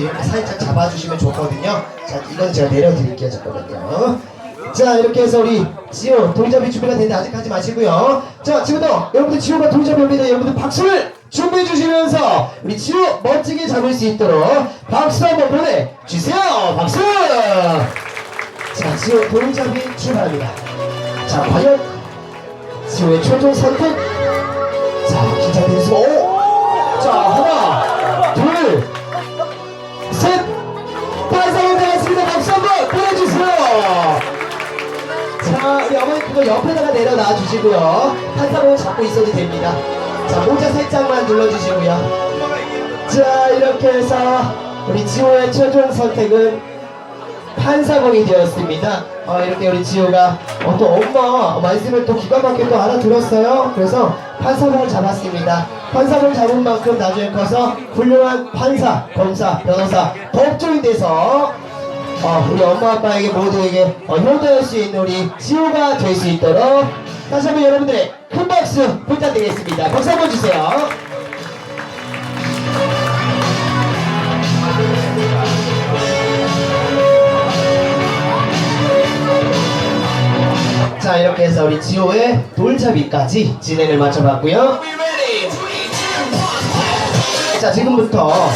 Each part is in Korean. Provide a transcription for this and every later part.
이렇게 살짝 잡아주시면 좋거든요. 자, 이건 제가 내려드릴게요. 잠깐만요. 자, 이렇게 해서 우리 지호 동잡이 준비가 됐는데 아직 하지 마시고요. 자, 지금부터 여러분들 지호가 동잡이 옵니다. 여러분들 박수를 준비해 주시면서 우리 지호 멋지게 잡을 수 있도록 박수 한번 보내주세요. 박수! 자, 지호 동잡이 출발합니다. 자, 과연 지호의 최종 선택? 자, 긴장되시고, 오! 자, 하나, 한번 보내주세요! 자, 우리 어머니 그거 옆에다가 내려놔 주시고요. 판사봉을 잡고 있어도 됩니다. 자, 모자 살짝만 눌러주시고요. 자, 이렇게 해서 우리 지호의 최종 선택은 판사봉이 되었습니다. 어, 이렇게 우리 지호가 어, 또 엄마 말씀을 또 기가 막히게 또 알아들었어요. 그래서 판사봉을 잡았습니다. 판사봉을 잡은 만큼 나중에 커서 훌륭한 판사, 검사, 변호사, 법조인 돼서 어, 우리 엄마 아빠에게 모두에게 어, 효도할 수 있는 우리 지호가 될 수 있도록 다시 한번 여러분들의 큰 박수 부탁드리겠습니다. 박수 한번 주세요. 자 이렇게 해서 우리 지호의 돌잡이까지 진행을 마쳐봤고요. 자 지금부터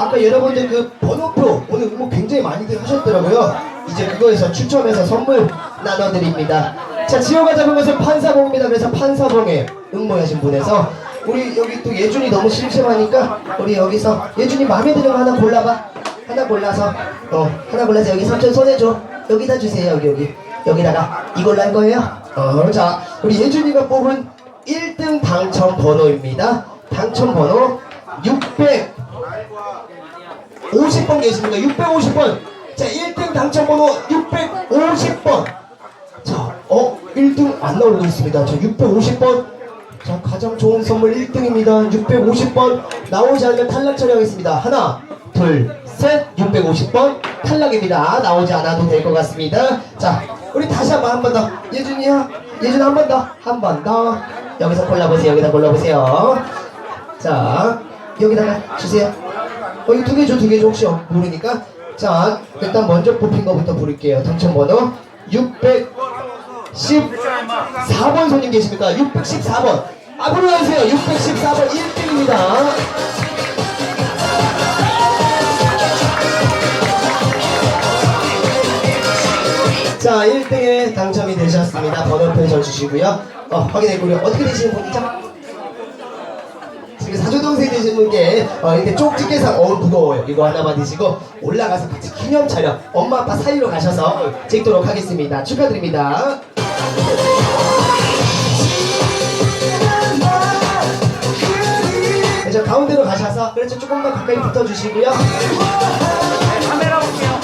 아까 여러분들 그 번호표 오늘 응모 굉장히 많이들 하셨더라고요. 이제 그거에서 추첨해서 선물 나눠드립니다. 자 지호가 잡은 것은 판사봉입니다. 그래서 판사봉에 응모하신 분에서 우리 여기 또 예준이 너무 심심하니까 우리 여기서 예준이 마음에 드는 거 하나 골라봐. 하나 골라서 어 하나 골라서 여기 삼촌 손에 줘. 여기다 주세요 여기 여기 여기다가 이걸로 할 거예요. 어 자 우리 예준이가 뽑은 1등 당첨 번호입니다. 당첨 번호 600 50번 계십니까? 650번. 자, 1등 당첨 번호 650번. 자, 어, 1등 안 나오고 있습니다. 자, 650번. 자, 가장 좋은 선물 1등입니다. 650번. 나오지 않으면 탈락 처리하겠습니다. 하나, 둘, 셋. 650번. 탈락입니다. 나오지 않아도 될 것 같습니다. 자, 우리 다시 한 번, 한 번 더. 예준이야. 예준 한 번 더. 한 번 더. 여기서 골라보세요. 여기다 골라보세요. 자, 여기다가 주세요. 어, 이거 두개 줘, 두 개 줘, 혹시 모르니까. 자, 일단 먼저 뽑힌 거부터 부를게요. 당첨번호 614번 손님 계십니까? 614번. 앞으로 나오세요. 614번 1등입니다. 자, 1등에 당첨이 되셨습니다. 번호표 적주시고요. 어, 확인해보려. 어떻게 되시는 분이죠? 사촌동생 되신 분께 어, 이렇게 쪽집게상 어 무거워요. 이거 하나만 드시고 올라가서 같이 기념 촬영 엄마 아빠 사이로 가셔서 찍도록 하겠습니다. 축하드립니다. 네, 저 가운데로 가셔서 그렇죠. 조금만 가까이 붙어주시고요. 카메라 볼게요.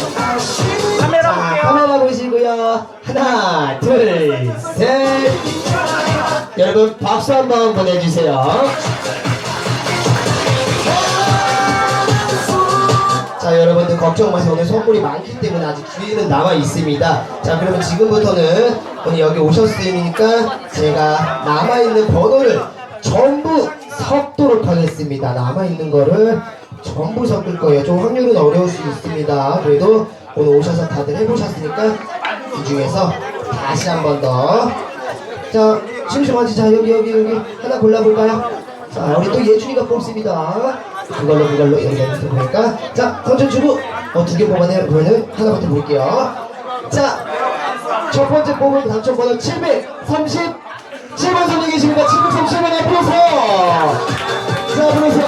카메라 자 볼게요. 카메라 보시고요. 하나 둘 셋. 여러분 박수 한 번 보내주세요 걱정 마세요 오늘 선물이 많기 때문에 아직 기회는 남아 있습니다. 자 그러면 지금부터는 오늘 여기 오셨으니까 제가 남아 있는 번호를 전부 섞도록 하겠습니다. 남아 있는 거를 전부 섞을 거예요. 좀 확률은 어려울 수 있습니다. 그래도 오늘 오셔서 다들 해보셨으니까 이 중에서 다시 한 번 더 자 심심하지? 자 여기 여기 여기 하나 골라볼까요 자 우리 또 예준이가 뽑습니다. 그걸로 그걸로 밑에 보니까. 자 선전 주고 어 두 개 뽑아내요. 그러면은 하나부터 볼게요. 자 첫 번째 뽑은 당첨 번호 737번 손님 계십니까 737번 앞으로 오세요. 자 오세요.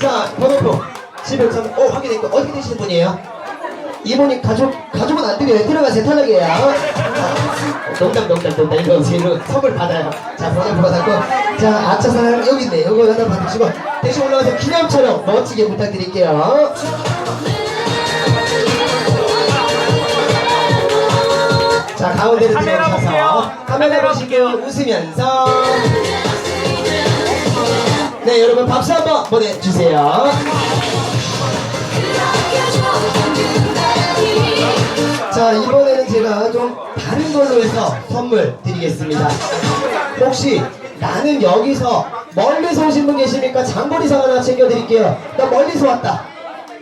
자 번호표 703어 확인했고 어떻게 되시는 분이에요? 이분이 가족 가족은 안 드려요 들어가세요 탈락이에요. 아, 농담 농담 농담. 이거 이거 선물 받아요. 자 번호 받았고. 자 아차상 여기 있네. 이거 하나 받으시고. 대신 올라가서 기념 촬영 멋지게 부탁드릴게요. 자 가운데로 들어오셔서. 카메라 보시게요 웃으면서. 네 여러분 박수 한번 보내주세요 해서 선물 드리겠습니다 혹시 나는 여기서 멀리서 오신 분 계십니까? 장거리상 하나 챙겨드릴게요 나 멀리서 왔다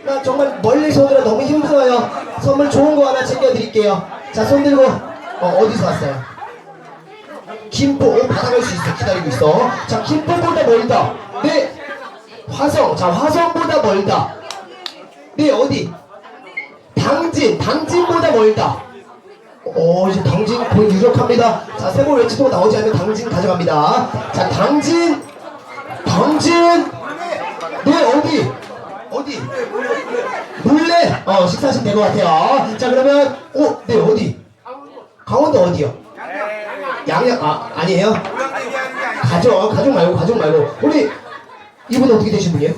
나 정말 멀리서 오느라 너무 힘들어요. 선물 좋은 거 하나 챙겨드릴게요. 자, 손 들고, 어, 어디서 왔어요? 김포, 어, 받아갈 수 있어. 기다리고 있어. 자, 김포보다 멀다. 네. 화성, 자, 화성보다 멀다. 네, 어디? 당진, 당진보다 멀다. 어, 이제 당진 거의 유력합니다. 자, 세골 외치도 나오지 않으면 당진 가져갑니다. 자, 당진, 당진. 네, 어디? 어디? 물레. 어, 식사하시면 될 것 같아요. 자, 그러면, 어, 네, 어디? 강원도 어디요? 양양, 아, 아니에요? 가족, 가족 말고, 가족 말고. 우리, 이분 어떻게 되신 분이에요?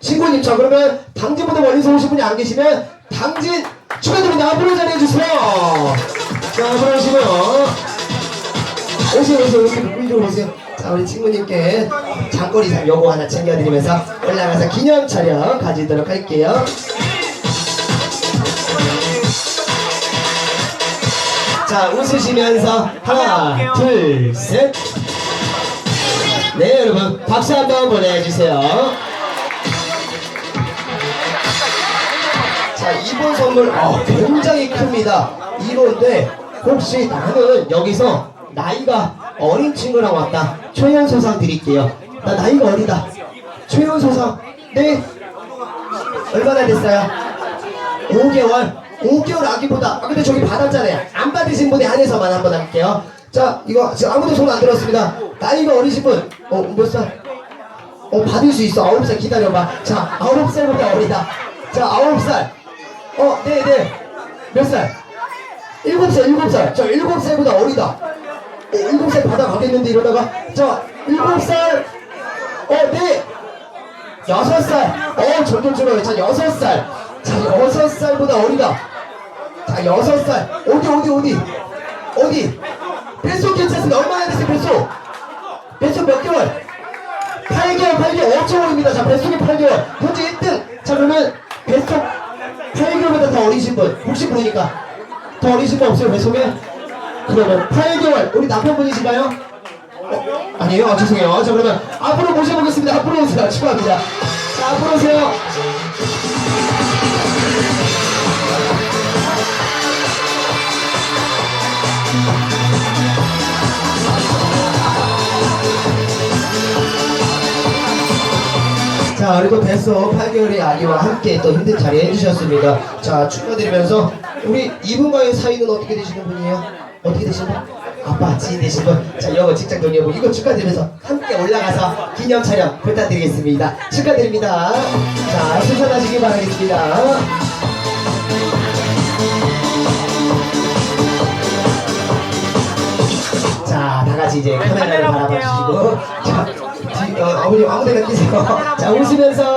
친구님, 자, 그러면 당진보다 멀리서 오신 분이 안 계시면, 당진 축하드립니다. 앞으로 자리해 주세요. 오세요, 오세요, 오세요. 이쪽으로 오세요. 자, 우리 친구님께 장거리 상 요거 하나 챙겨드리면서 올라가서 기념 촬영 가지도록 할게요. 자, 웃으시면서 하나, 둘, 셋. 네, 여러분 박수 한번 보내주세요. 자, 이번 선물 어, 굉장히 큽니다. 이건데 혹시 나는 여기서 나이가 어린 친구랑 왔다. 최연소상 드릴게요. 나 나이가 어리다. 최연소상 네 얼마나 됐어요? 5개월. 5개월 아기보다. 아, 근데 저기 받았잖아요. 안 받으신 분에 한해서만 한번 할게요. 자, 이거 지금 아무도 손 안 들었습니다. 나이가 어리신 분. 어, 몇 살? 어, 받을 수 있어. 아홉 살 기다려봐. 자, 아홉 살보다 어리다. 자, 아홉 살. 어, 네, 네. 몇 살? 일곱 살, 일곱 살. 저 일곱 살보다 어리다. 어, 일곱 살 받아가겠는데 이러다가. 자, 일곱 살. 어, 네. 여섯 살. 어, 점점 줄어요. 자, 여섯 살. 자, 여섯 살보다 어리다. 자, 여섯 살. 어디, 어디, 어디? 어디? 뱃속 괜찮습니다. 얼마나 됐어요, 뱃속? 뱃속 몇 개월? 8개월, 8개월, 엄청 어립니다. 자, 뱃속이 8개월. 현재 1등. 자, 그러면 뱃속 8개월보다 더 어리신 분. 혹시 모르니까. 더 어리신 분 없어요, 뱃속에? 그러면 8개월. 우리 남편분이신가요? 어, 아니에요? 아, 죄송해요. 자, 그러면 앞으로 모셔보겠습니다. 앞으로 오세요. 축하합니다. 자, 앞으로 오세요. 자, 그리고 뱃속 8개월의 아기와 함께 또 힘든 자리 해주셨습니다. 자, 축하드리면서 우리 이분과의 사이는 어떻게 되시는 분이에요? 어떻게 분? 아빠, 지인 되신 분. 자, 이거 직장 동료분 이거 축하드리면서 함께 올라가서 기념 촬영 부탁드리겠습니다. 축하드립니다. 자, 수선하시기 바라겠습니다. 자, 다 같이 이제 카메라를 카메라 바라봐. 주시고. 자, 뒤, 어, 아버님 아무데나 끼세요. 자, 웃으면서.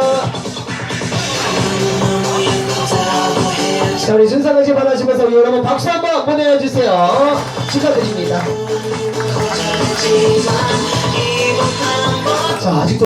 자, 우리 순상을 씨 받아주면서 우리 여러분 박수 한번 보내주세요. 축하드립니다. 자, 아직도